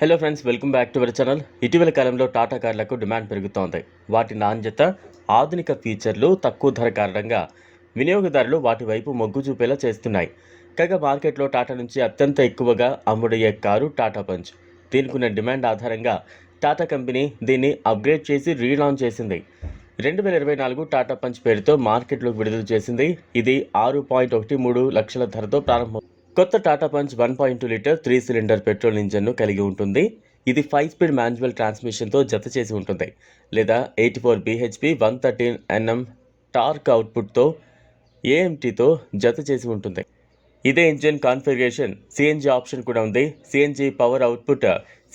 Hello friends welcome back to our channel ఇటీవల కాలంలో Tata కార్లకు demand పెరుగుతోంది. వాటి నాణ్యత ఆధునిక ఫీచర్లు తక్కువ ధర కారణంగా వినియోగదారులు వాటి వైపు మొగ్గు చూపేలా చేస్తున్నాయి. కాగా మార్కెట్లో టాటా నుంచి అత్యంత ఎక్కువగా అమ్ముడయ్యే కారు టాటా పంచ్. దీనికున్న డిమాండ్ ఆధారంగా టాటా కంపెనీ దీన్ని అప్గ్రేడ్ చేసి రీలాంచ్ చేసింది. రెండు వేల ఇరవై నాలుగు టాటా పంచ్ పేరుతో మార్కెట్లోకి విడుదల చేసింది. ఇది ఆరు పాయింట్ ఒకటి మూడు లక్షల ధరతో ప్రారంభం. కొత్త Tata Punch one point two litre three cylinder petrol ఇంజన్ను కలిగి ఉంటుంది. ఇది ఫైవ్ స్పీడ్ మాన్యువల్ ట్రాన్స్మిషన్తో జత చేసి ఉంటుంది. లేదా eighty four BHP one thirteen NM torque అవుట్పుట్తో ఏఎంటీతో జత చేసి ఉంటుంది. ఇదే ఇంజిన్ కాన్ఫిగరేషన్. సిఎన్జి ఆప్షన్ కూడా ఉంది. CNG power output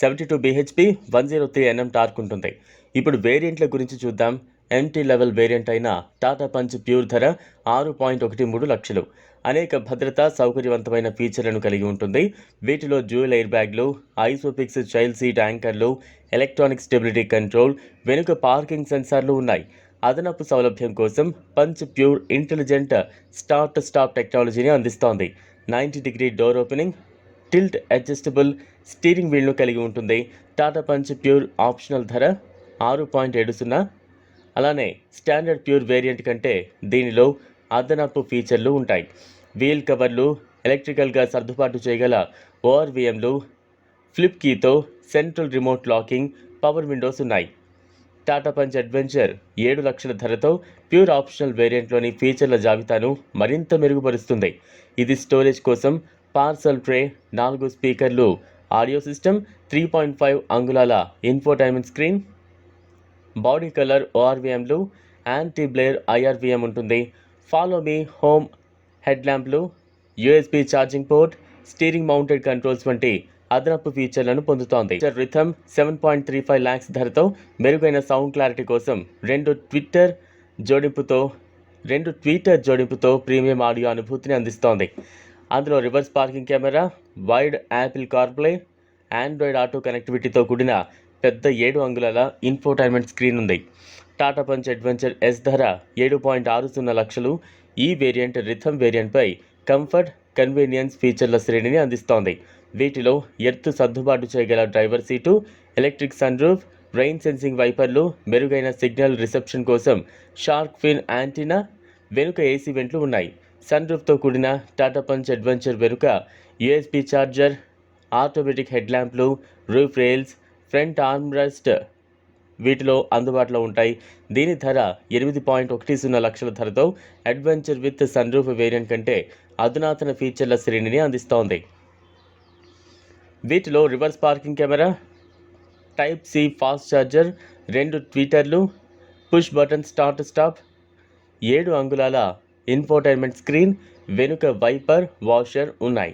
seventy two BHP one zero three NM torque ఉంటుంది. ఇప్పుడు వేరియంట్ల గురించి చూద్దాం. ఎంటీ లెవెల్ వేరియంట్ అయిన టాటా పంచ్ ప్యూర్ ధర ఆరు పాయింట్ ఒకటి మూడు లక్షలు. అనేక భద్రతా సౌకర్యవంతమైన ఫీచర్లను కలిగి ఉంటుంది. వీటిలో డ్యూయల్ ఎయిర్ బ్యాగ్లు ఐసోపిక్స్ చైల్డ్ సీట్ యాంకర్లు ఎలక్ట్రానిక్ స్టెబిలిటీ కంట్రోల్ వెనుక పార్కింగ్ సెన్సార్లు ఉన్నాయి. అదనపు సౌలభ్యం కోసం Punch Pure intelligent start stop టెక్నాలజీని అందిస్తోంది. Ninety degree door opening tilt adjustable steering వీల్ను కలిగి ఉంటుంది. టాటా పంచ్ ప్యూర్ ఆప్షనల్ ధర ఆరు పాయింట్ ఏడు సున్నా అలానే స్టాండర్డ్ ప్యూర్ వేరియంట్ కంటే దీనిలో అదనపు ఫీచర్లు ఉంటాయి. వీల్ కవర్లు ఎలక్ట్రికల్గా సర్దుబాటు చేయగల ఓఆర్వీఎంలు flip కీతో central remote locking power windows ఉన్నాయి. టాటా పంచ్ అడ్వెంచర్ ఏడు లక్షల ధరతో ప్యూర్ ఆప్షనల్ వేరియంట్లోని ఫీచర్ల జాబితాను మరింత మెరుగుపరుస్తుంది. ఇది స్టోరేజ్ కోసం పార్సల్ ట్రే నాలుగు స్పీకర్లు audio system three point five అంగుళాల ఇన్ఫోటైన్మెంట్ స్క్రీన్ బాడీ కలర్ ఓఆర్వీఎంలు యాంటీ బ్లేర్ ఐఆర్వీఎం ఉంటుంది. Follow me home head ల్యాంప్లు USB charging port steering mounted controls వంటి అదనపు ఫీచర్లను పొందుతోంది. Rhythm seven point three five lakhs ధరతో మెరుగైన సౌండ్ క్లారిటీ కోసం రెండు ట్విట్టర్ జోడింపుతో రెండు ట్విట్టర్ జోడింపుతో ప్రీమియం ఆడియో అనుభూతిని అందిస్తోంది. అందులో reverse parking camera wide Apple CarPlay Android Auto కనెక్టివిటీతో కూడిన పెద్ద ఏడు అంగుళాల ఇన్ఫోటైన్మెంట్ స్క్రీన్ ఉంది. టాటా పంచ్ అడ్వెంచర్ ఎస్ ధర ఏడు పాయింట్ ఆరు సున్నా లక్షలు. ఈ వేరియంట్ రిథమ్ వేరియంట్పై కంఫర్ట్ కన్వీనియన్స్ ఫీచర్ల శ్రేణిని అందిస్తోంది. వీటిలో ఎర్త్ సర్దుబాటు చేయగల driver seat electric sun roof rain sensing వైపర్లు మెరుగైన సిగ్నల్ రిసెప్షన్ కోసం షార్క్ ఫిన్ యాంటీనా వెనుక ఏసీ వెంట్లు ఉన్నాయి. సన్ రూఫ్తో కూడిన టాటా పంచ్ అడ్వెంచర్ వెనుక యూఎస్బి ఛార్జర్ ఆటోమేటిక్ హెడ్ ల్యాంప్లు రూఫ్ రైల్స్ ఫ్రంట్ ఆర్మ్రెస్ట్ వీటిలో అందుబాటులో ఉంటాయి. దీని ధర ఎనిమిది పాయింట్ ఒకటి సున్నా లక్షల ధరతో Adventure with sun roof variant కంటే అధునాతన ఫీచర్ల శ్రేణిని అందిస్తోంది. వీటిలో reverse parking camera type C fast charger రెండు ట్వీటర్లు పుష్ బటన్ స్టార్ట్ స్టాప్ ఏడు అంగుళాల ఇన్ఫోటైన్మెంట్ స్క్రీన్ వెనుక వైపర్ వాషర్ ఉన్నాయి.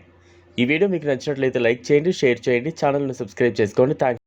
ఈ వీడియో మీకు నచ్చినట్లయితే లైక్ చేయండి షేర్ చేయండి ఛానల్ను సబ్స్క్రైబ్ చేసుకోండి. థ్యాంక్